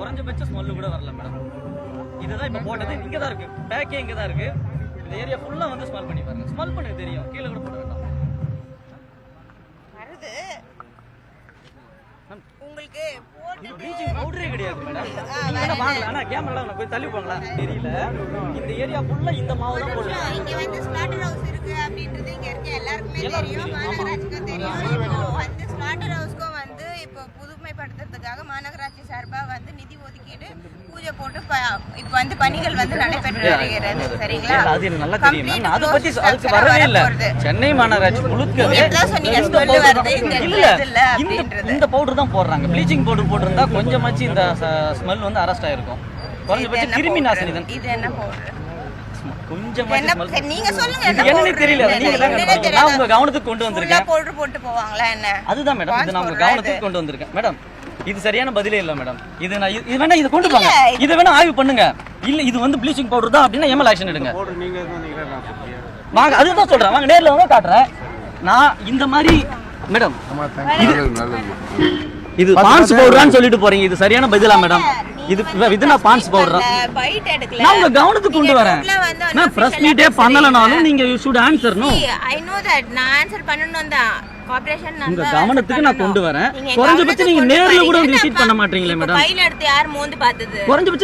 குறைஞ்சபட்ச smell கூட வரல madam இதுதான் இப்போ போட்டது. இங்கே தான் இருக்கு. பேக்கே இங்கே தான் இருக்கு. இந்த ஏரியா ஃபுல்லாக வந்து ஸ்மெல் பண்ணி பாருங்க. ஸ்மெல் பண்ண தெரியும். கீழே கூட போட வேண்டாம் வருது. உங்களுக்கு ப்ளீச்சிங் பவுடரே கிடையாது மேடம் ஆ, நீங்க வேணா வேற வாங்கலாம் ஆனால் கேமரா நான் போய் தள்ளி போங்களா தெரியல. இந்த ஏரியா ஃபுல்லாக இந்த மாவு தான் போடுறாங்க இங்க வந்து ஸ்லாட்டர் ஹவுஸ் இருக்கு அப்படின்றது இங்க இருக்க எல்லாருக்குமே எல்லாருக்கும் தெரியும். தெரியும், மாநகராட்சிக்கும் தெரியும். புதுமைப்படுத்துறதுக்காக மாநகராட்சி சார்பா வந்து நிதி ஒதுக்கீடு பூஜை போட்டு இப்போ வந்து பணிகள் வந்து நடைபெற்று வருகிறது. சரிங்களா? அது நல்லா தெரியும். அதை பத்தி அதுக்கு வரவே இல்ல. சென்னை மாநகராட்சி முழுக்கவே இந்த பவுடர் தான் போடுறாங்க. ப்ளீச்சிங் பவுடர் போட்டிருந்தா கொஞ்சமாச்சு இந்த ஸ்மெல் வந்து அரெஸ்ட் ஆயிருக்கும். குறைஞ்சபட்சம் கிருமி? நாசினி தான். இது என்ன பவுடர் நீங்க சொல்லுங்க என்ன? தெரியல தான். நான் உங்க? கவனத்துக்கு கொண்டு வந்திருக்கேன். powder போட்டு போவாங்களா என்ன? அதுதான் மேடம் இது நான் உங்க கவனத்துக்கு கொண்டு வந்திருக்கேன். மேடம் இது சரியான பதிலே இல்ல மேடம் இது நான் இது- வேணா இது கொண்டு போங்க இது- வேணா ஆய்வு பண்ணுங்க. இல்ல இது வந்து ப்ளீச்சிங் பவுடர் தான் அப்படின்னா எம்எல் ஆக்ஷன் எடுங்க. வாங்க அதுதான் சொல்றேன். வாங்க நேர்ல காட்டுறேன். நான் இந்த மாதிரி மேடம் இது பான்ஸ் பவுடரான்னு சொல்லிட்டு போறீங்க. இது சரியான பதிலா மேடம் இது இது நான் பான்ஸ் பவுடரா பைட் எடுக்கல. நான் உங்க கவனத்துக்கு கொண்டு வரேன். நான் பிரஸ் unofficial மீட்டே ஆ பண்ணலனாலும் நீங்க யூ ஷுட் ஆன்சர்னும் ஐ நோ தட் நான் ஆன்சர் பண்ணனும் தான் உங்க கவனத்துக்கு நான் கொண்டு வரேன். குறைஞ்சபட்சம் நீங்க நேர்ல கூட வந்து விசிட் பண்ண மாட்டீங்களே மேடம் ஃபைல் எடுத்து யார் மோந்து பார்த்தது? குறைஞ்சபட்சம்